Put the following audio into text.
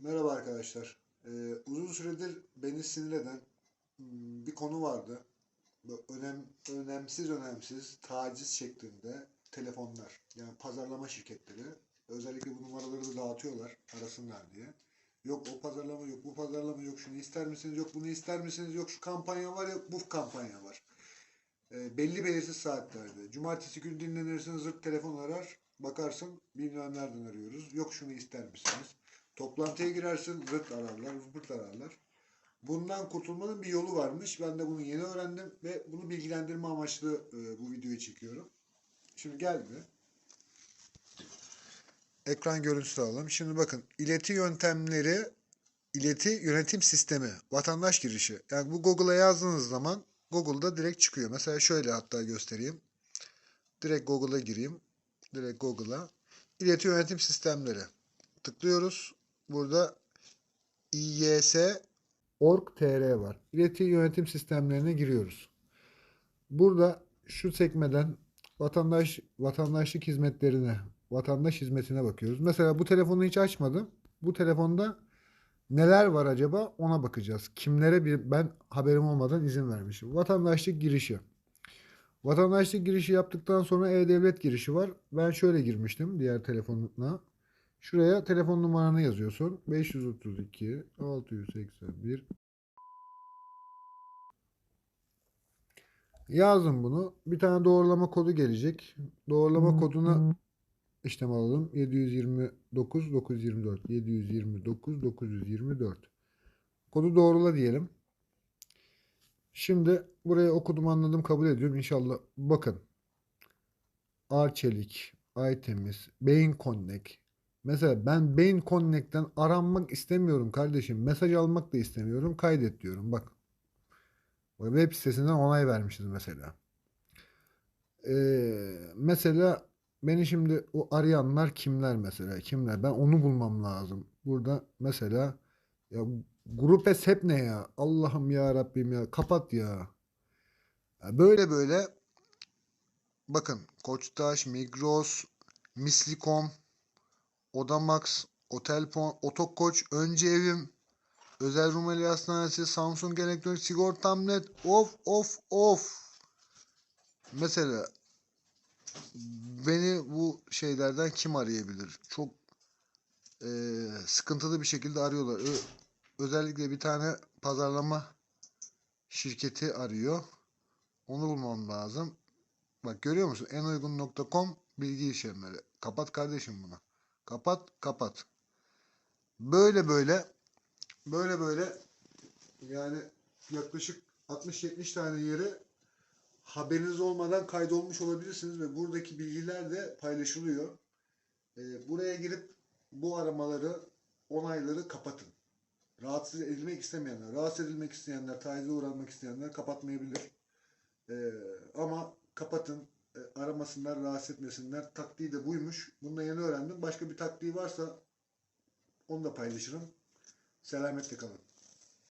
Merhaba arkadaşlar. Ee, uzun süredir beni sinir eden hmm, bir konu vardı. Önem, önemsiz önemsiz taciz şeklinde telefonlar. Yani pazarlama şirketleri. Özellikle bu numaraları da dağıtıyorlar arasınlar diye. Yok o pazarlama yok, bu pazarlama yok, şunu ister misiniz, yok bunu ister misiniz, yok şu kampanya var, yok bu kampanya var. Ee, belli belirsiz saatlerde. Cumartesi günü dinlenirsin, zırt telefon arar, bakarsın bilmem nereden arıyoruz. Yok şunu ister misiniz? Toplantıya girersin, zırt ararlar, zırt ararlar. Bundan kurtulmanın bir yolu varmış. Ben de bunu yeni öğrendim ve bunu bilgilendirme amaçlı e, bu videoyu çekiyorum. Şimdi geldi. Ekran görüntüsü alalım. Şimdi bakın ileti yöntemleri, ileti yönetim sistemi, vatandaş girişi. Yani bu Google'a yazdığınız zaman Google'da direkt çıkıyor. Mesela şöyle hatta göstereyim. Direkt Google'a gireyim. Direkt Google'a. İleti yönetim sistemleri. Tıklıyoruz. Burada İYS org.tr var. İleti yönetim sistemlerine giriyoruz. Burada şu sekmeden vatandaş vatandaşlık hizmetlerine, vatandaş hizmetine bakıyoruz. Mesela bu telefonu hiç açmadım. Bu telefonda neler var acaba ona bakacağız. Kimlere bir ben haberim olmadan izin vermişim. Vatandaşlık girişi. Vatandaşlık girişi yaptıktan sonra e-devlet girişi var. Ben şöyle girmiştim diğer telefonuna. Şuraya telefon numaranı yazıyorsun. 532 681 Yazdım bunu. Bir tane doğrulama kodu gelecek. Doğrulama koduna işlem alalım. 729 924 729 924 Kodu doğrula diyelim. Şimdi buraya okudum anladım kabul ediyorum. İnşallah bakın. Arçelik, Aytemiz, Beyin Connect. Mesela ben Beyin Connect'ten aranmak istemiyorum kardeşim. Mesaj almak da istemiyorum. Kaydet diyorum. Bak, Web sitesinden onay vermişiz mesela. Ee, mesela beni şimdi o arayanlar kimler mesela? Kimler? Ben onu bulmam lazım. Burada mesela ya grup es hep ne ya? Allah'ım ya Rabbim ya kapat ya. Ya Böyle böyle bakın Koçtaş, Migros, Mislikom, Odamax, Otelpon, Otokoç, Önce Evim, Özel Rumeli Hastanesi, Samsung Elektronik Sigortam.net, of of of. Mesela beni bu şeylerden kim arayabilir? Çok eee, sıkıntılı bir şekilde arıyorlar. Ö- özellikle bir tane pazarlama şirketi arıyor. Onu bulmam lazım. Bak görüyor musun? En uygun.com bilgi işlemleri. Kapat kardeşim bunu. Kapat, kapat. Böyle böyle böyle böyle yani yaklaşık 60-70 tane yere haberiniz olmadan kaydolmuş olabilirsiniz ve buradaki bilgiler de paylaşılıyor. Ee, buraya girip bu aramaları, onayları kapatın. Rahatsız edilmek istemeyenler, rahatsız edilmek isteyenler, tacize uğranmak isteyenler kapatmayabilir. Ee, ama kapatın, e, aramasınlar, rahatsız etmesinler. Taktiği de buymuş. Bunu da yeni öğrendim. Başka bir taktiği varsa onu da paylaşırım. Selametle kalın.